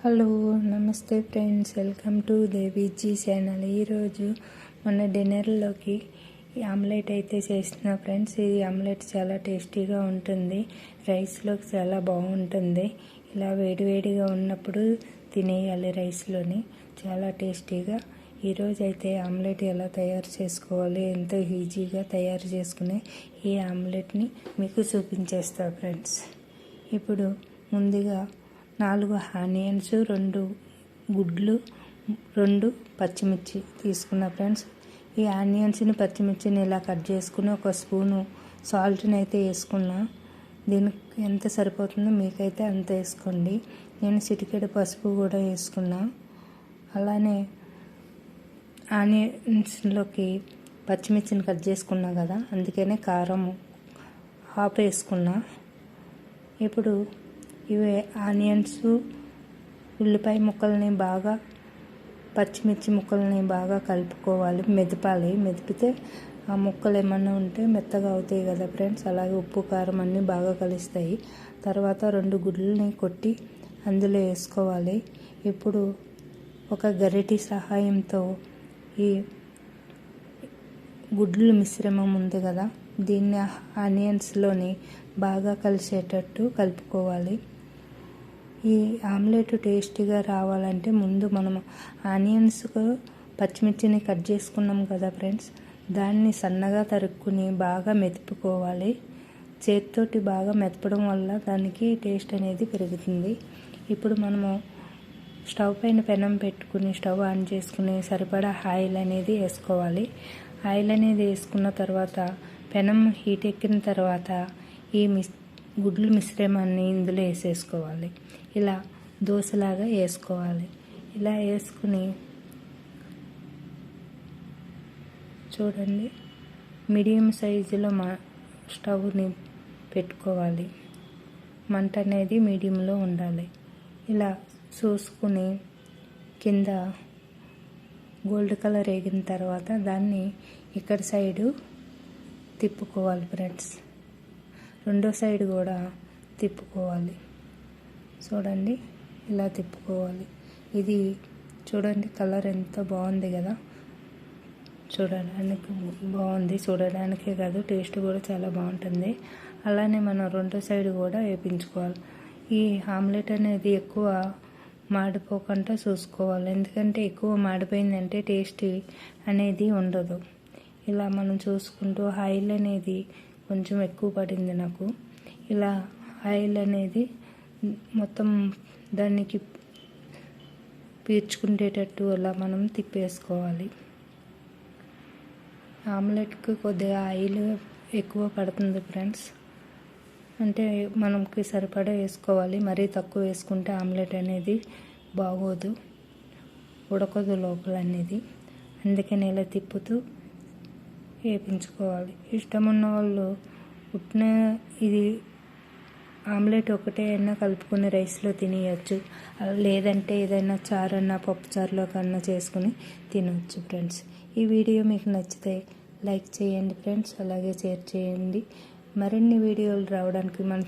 Hello నమస్తే friends. Welcome to Deviji channel. ఈరోజు మన డిన్నర్లోకి ఆమ్లెట్ అయితే చేసిన ఫ్రెండ్స్. ఈ ఆమ్లెట్ చాలా టేస్టీగా ఉంటుంది. రైస్లోకి చాలా బాగుంటుంది. ఇలా వేడివేడిగా ఉన్నప్పుడు తినేయాలి రైస్లోని. చాలా టేస్టీగా. ఈరోజు అయితే ఆమ్లెట్ ఎలా తయారు చేసుకోవాలి ఎంతో ఈజీగా తయారు చేసుకునే ఈ ఆమ్లెట్ని మీకు చూపించేస్తా ఫ్రెండ్స్. ఇప్పుడు ముందుగా నాలుగు ఆనియన్స్ రెండు గుడ్లు రెండు పచ్చిమిర్చి తీసుకున్న ఫ్రెండ్స్. ఈ ఆనియన్స్ని పచ్చిమిర్చిని ఇలా కట్ చేసుకుని ఒక స్పూను సాల్ట్ని అయితే వేసుకున్నా. దీనికి ఎంత సరిపోతుందో మీకైతే అంత వేసుకోండి. నేను చిటికెడు పసుపు కూడా వేసుకున్నా. అలానే ఆనియన్స్లోకి పచ్చిమిర్చిని కట్ చేసుకున్నా కదా అందుకనే కారం హాఫ్ వేసుకున్నా. ఇప్పుడు ఇవి ఆనియన్స్ ఉల్లిపాయ ముక్కల్ని బాగా పచ్చిమిర్చి ముక్కల్ని బాగా కలుపుకోవాలి. మెదపాలి. మెదిపితే ఆ ముక్కలు ఏమన్నా ఉంటే మెత్తగా అవుతాయి కదా ఫ్రెండ్స్. అలాగే ఉప్పు కారం అన్నీ బాగా కలుస్తాయి. తర్వాత రెండు గుడ్లని కొట్టి అందులో వేసుకోవాలి. ఇప్పుడు ఒక గరిటి సహాయంతో ఈ గుడ్లు మిశ్రమం ఉంది కదా దీన్ని ఆనియన్స్లోని బాగా కలిసేటట్టు కలుపుకోవాలి. ఈ ఆమ్లెట్ టేస్టీగా రావాలంటే ముందు మనం ఆనియన్స్ పచ్చిమిర్చిని కట్ చేసుకున్నాం కదా ఫ్రెండ్స్. దాన్ని సన్నగా తరుక్కుని బాగా మెతుపుకోవాలి. చేతితోటి బాగా మెతపడం వల్ల దానికి టేస్ట్ అనేది పెరుగుతుంది. ఇప్పుడు మనము స్టవ్ పైన పెనం పెట్టుకుని స్టవ్ ఆన్ చేసుకుని సరిపడా ఆయిల్ అనేది వేసుకోవాలి. ఆయిల్ అనేది వేసుకున్న తర్వాత పెనం హీట్ ఎక్కిన తర్వాత ఈ మిస్ గుడ్లు మిశ్రమాన్ని ఇందులో వేసేసుకోవాలి. ఇలా దోశలాగా వేసుకోవాలి. ఇలా వేసుకుని చూడండి మీడియం సైజులో మా స్టవ్ని పెట్టుకోవాలి. మంట అనేది మీడియంలో ఉండాలి. ఇలా చూసుకుని కింద గోల్డ్ కలర్ వేగిన తర్వాత దాన్ని ఇక్కడ సైడు తిప్పుకోవాలి ఫ్రెండ్స్. రెండో సైడ్ కూడా తిప్పుకోవాలి. చూడండి ఇలా తిప్పుకోవాలి. ఇది చూడండి కలర్ ఎంత బాగుంది కదా. చూడడానికి బాగుంది. చూడడానికే కాదు టేస్ట్ కూడా చాలా బాగుంటుంది. అలానే మనం రెండో సైడ్ కూడా వేపించుకోవాలి. ఈ ఆమ్లెట్ అనేది ఎక్కువ మాడిపోకుండా చూసుకోవాలి. ఎందుకంటే ఎక్కువ మాడిపోయిందంటే టేస్ట్ అనేది ఉండదు. ఇలా మనం చూసుకుంటూ ఆయిల్ అనేది కొంచెం ఎక్కువ పడింది నాకు. ఇలా ఆయిల్ అనేది మొత్తం దానికి పీల్చుకునేటట్టు అలా మనం తిప్పేసుకోవాలి. ఆమ్లెట్కి కొద్దిగా ఆయిల్ ఎక్కువ పడుతుంది ఫ్రెండ్స్. అంటే మనకి సరిపడా వేసుకోవాలి. మరీ తక్కువ వేసుకుంటే ఆమ్లెట్ అనేది బాగోదు. ఉడకదు లోపల అనేది. అందుకని ఇలా తిప్పుతూ వేపించుకోవాలి ఇష్టం ఉన్న వాళ్ళు ఉట్టిన ఇది ఆమ్లెట్ ఒకటే అయినా కలుపుకుని రైస్లో తినేయచ్చు. లేదంటే ఏదైనా చారన్నా పప్పు చారులో కన్నా చేసుకుని తినవచ్చు ఫ్రెండ్స్. ఈ వీడియో మీకు నచ్చితే లైక్ చేయండి ఫ్రెండ్స్. అలాగే షేర్ చేయండి. మరిన్ని వీడియోలు రావడానికి మన